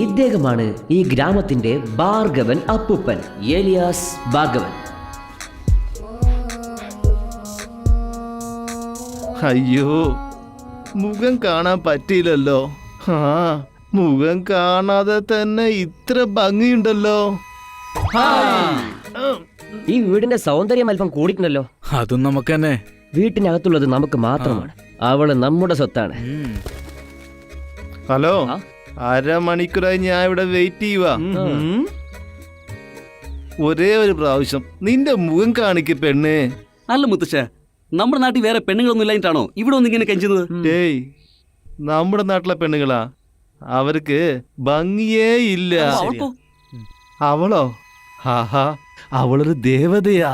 ഇദ്ദേഹമാണ് ഈ ഗ്രാമത്തിന്റെ ഭാർഗവൻ അപ്പുപ്പൻ ഏലിയാസ് ഭാർഗവൻ. അയ്യോ മുഖം കാണാൻ പറ്റിയില്ലല്ലോ. ആ മുഖം കാണാതെ തന്നെ ഇത്ര ഭംഗിയുണ്ടല്ലോ. ഈ വീടിന്റെ സൗന്ദര്യം അല്പം കൂടിയിട്ടുണ്ടല്ലോ. അതും നമുക്ക് തന്നെ വീട്ടിനകത്തുള്ളത് നമുക്ക് മാത്രമാണ്. അവൾ നമ്മുടെ സ്വത്താണ്. ഹലോ? അരമണിക്കൂറായി ഞാൻ ഇവിടെ വെയിറ്റ് ചെയ്യുക ഒരേ ഒരു പ്രാവശ്യം. നിന്റെ മുഖം കാണിക്ക് പെണ്ണ്. അല്ല മുത്തശ്ശ നമ്മുടെ നാട്ടിൽ വേറെ പെണ്ണുങ്ങളൊന്നും ഇല്ലായിട്ടാണോ ഇവിടെ ഒന്നും ഇങ്ങനെ കെഞ്ചുന്നത്? ഡേയ് നമ്മുടെ നാട്ടിലെ പെണ്ണുങ്ങളാ. അവർക്ക് ഭംഗിയേ ഇല്ല? അവളോ? ഹാഹാ അവളൊരു ദേവതയാ.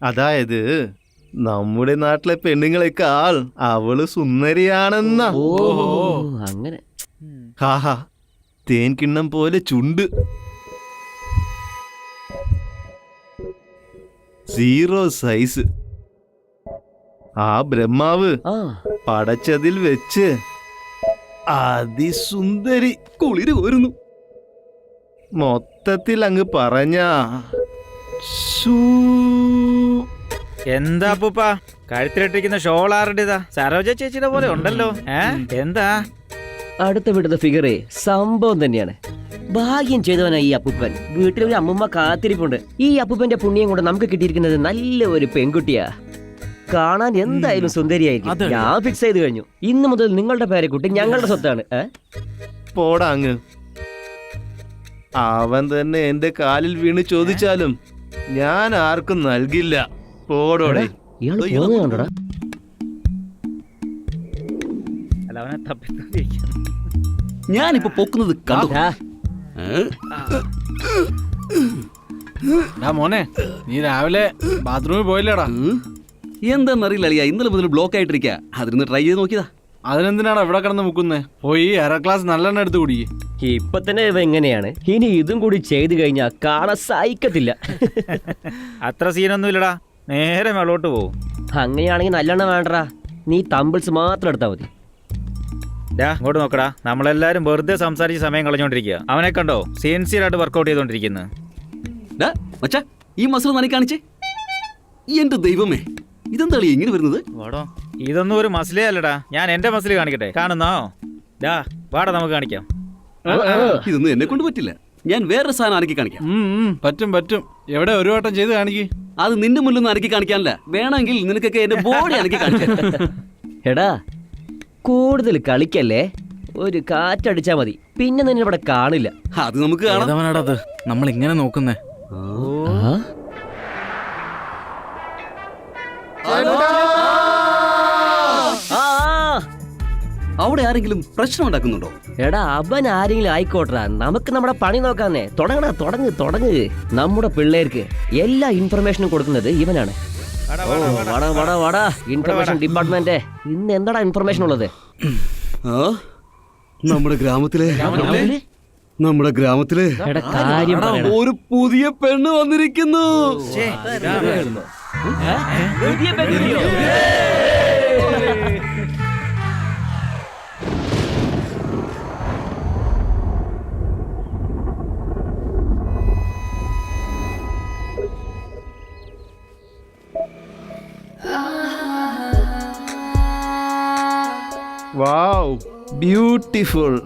അതായത് നമ്മുടെ നാട്ടിലെ പെണ്ണുങ്ങളെക്കാൾ അവൾ സുന്ദരിയാണെന്ന. ഓ അങ്ങനെ. ഹാഹാ തേൻ കിണ്ണം പോലെ ചുണ്ട്. Zero size. ആ ബ്രഹ്മാവ് ആ. പടച്ചതിൽ വെച്ച് അതിസുന്ദരി കുളിര് കോരുന്നു. മൊത്തത്തിൽ അങ്ങ് പറഞ്ഞ എന്താ അപ്പൂപ്പ കഴുത്തിലിട്ടിരിക്കുന്ന ഷോൾ ആരുടേതാ സരോജ ചേച്ചിയുടെ പോലെ ഉണ്ടല്ലോ. ഏ? എന്താ? അടുത്ത വിടുന്ന ഫിഗറെ സംഭവം തന്നെയാണ്. ഭാഗ്യം ചെയ്തവനാ ഈ അപ്പൂപ്പൻ. വീട്ടിൽ ഒരു അമ്മമ്മ കാത്തിരിപ്പുണ്ട്. ഈ അപ്പൂപ്പന്റെ പുണ്യം കൊണ്ട് നമുക്ക് കിട്ടിയിരിക്കുന്നത് നല്ല ഒരു പെൺകുട്ടിയാ. കാണാൻ എന്തായാലും സുന്ദരിയായിരിക്കും. ഞാൻ ഫിക്സ് ചെയ്ത് കഴിഞ്ഞു. ഇന്ന് മുതൽ നിങ്ങളുടെ പേരെക്കുട്ടി ഞങ്ങളുടെ സ്വത്താണ്? പോടാ അങ്ങ്. അവൻ തന്നെ എന്റെ കാലിൽ വീണ് ചോദിച്ചാലും ഞാൻ ആർക്കും നൽകില്ല. പോടോടെ. ഇയാൾ പോകുന്നത് കണ്ടോടാ അല്ല അവനെ തപ്പി തപ്പി ഇരിക്കുന്നു. ഞാനിപ്പോ പൊക്കുന്നത് കണ്ടു? ഡാ മോനെ നീ രാവിലെ ബാത്റൂമിൽ പോയില്ലേടാ. ഉം. എന്താന്നറിയില്ല അളിയ ഇന്നലെ മുതൽ ബ്ലോക്ക് ആയിട്ടിരിക്കുക അതിരുന്ന് ട്രൈ ചെയ്ത് നോക്കിയതാ. അതിനെന്തിനാടാ ഇവിടെ കിടന്ന് മുക്കുന്നേ? പോയി അര ക്ലാസ് നല്ലെണ്ണ എടുത്ത് കുടി ഇപ്പൊ തന്നെ ഇവ എങ്ങനെയാണ്? ഇനി ഇതും കൂടി ചെയ്തു കഴിഞ്ഞാൽ കാണാൻ സഹിക്കത്തില്ല അത്ര സീനൊന്നും ഇല്ലടാ നേരെ മേളോട്ട് പോവും. അങ്ങനെയാണെങ്കിൽ നല്ലെണ്ണം വേണ്ടടാ. നീ തമ്പിൾസ് മാത്രം എടുത്താൽ മതി. ഡാ ഇങ്ങോട്ട് നോക്കടാ. നമ്മളെല്ലാരും വെറുതെ സംസാരിച്ച് സമയം കളഞ്ഞോണ്ടിരിക്കുക അവനെ കണ്ടോ? സിൻസിയർ ആയിട്ട് വർക്കൗട്ട് ചെയ്തോണ്ടിരിക്കുന്നത് മച്ചാ ഈ മസിൽ നനി കാണിച്ചേ. എന്റെ ദൈവമേ ഇതെന്താ ഇങ്ങനെ വരുന്നത്? വാടോ ഇതൊന്നും ഒരു മസിലേ അല്ലടാ. ഞാൻ എന്റെ മസിൽ കാണിക്കട്ടെ. കാണുന്നോ? ഡാ വാടാ നമുക്ക് കാണിക്കാം. ഇതൊന്നും എന്നെ കൊണ്ട് പറ്റില്ല. ഞാൻ വേറൊരു സാധനം അനക്കി കാണിക്കാം? പറ്റും പറ്റും. എവിടെ ഒരു വട്ടം ചെയ്ത് കാണിക്ക്. അത് നിന്റെ മുന്നിൽ നിന്ന് അനക്കി കാണിക്കാനല്ല. വേണമെങ്കിൽ നിനക്കൊക്കെ എന്റെ ബോഡി അനക്കി കാണിക്കാം എടാ കൂടുതൽ കളിക്കല്ലേ? ഒരു കാറ്റടിച്ചാ മതി. പിന്നെ നിന്നെ ഇവിടെ കാണില്ല. അത് നമുക്ക് കാണാം. നമ്മൾ ഇങ്ങനെ നോക്കുന്നേ. അവിടെ ആരെങ്കിലും പ്രശ്നം ഉണ്ടാക്കുന്നുണ്ടോ? എടാ അവൻ ആരെങ്കിലും ആയിക്കോട്ടാ നമുക്ക് നമ്മുടെ പണി നോക്കാന്നേ. തുടങ്ങടാ തുടങ്ങ് തുടങ്ങ്. നമ്മുടെ പിള്ളേർക്ക് എല്ലാ ഇൻഫർമേഷനും കൊടുക്കുന്നത് ഇവനാണ്. വാടാ, ഓ വാടാ, വാടാ. ഇൻഫർമേഷൻ ഡിപ്പാർട്ട്മെന്റ് ഇന്ന് എന്താടാ ഇൻഫർമേഷൻ ഉള്ളത്? ആ? നമ്മുടെ ഗ്രാമത്തിലെ? നമ്മുടെ ഗ്രാമത്തിലെ? എടാ കാര്യം പറയടാ. ഒരു പുതിയ പെണ്ണ് വന്നിരിക്കുന്നു. ഛേ, ഇതാ. പുതിയ പെൺകുട്ടിയോ? വാവ് ബ്യൂട്ടിഫുൾ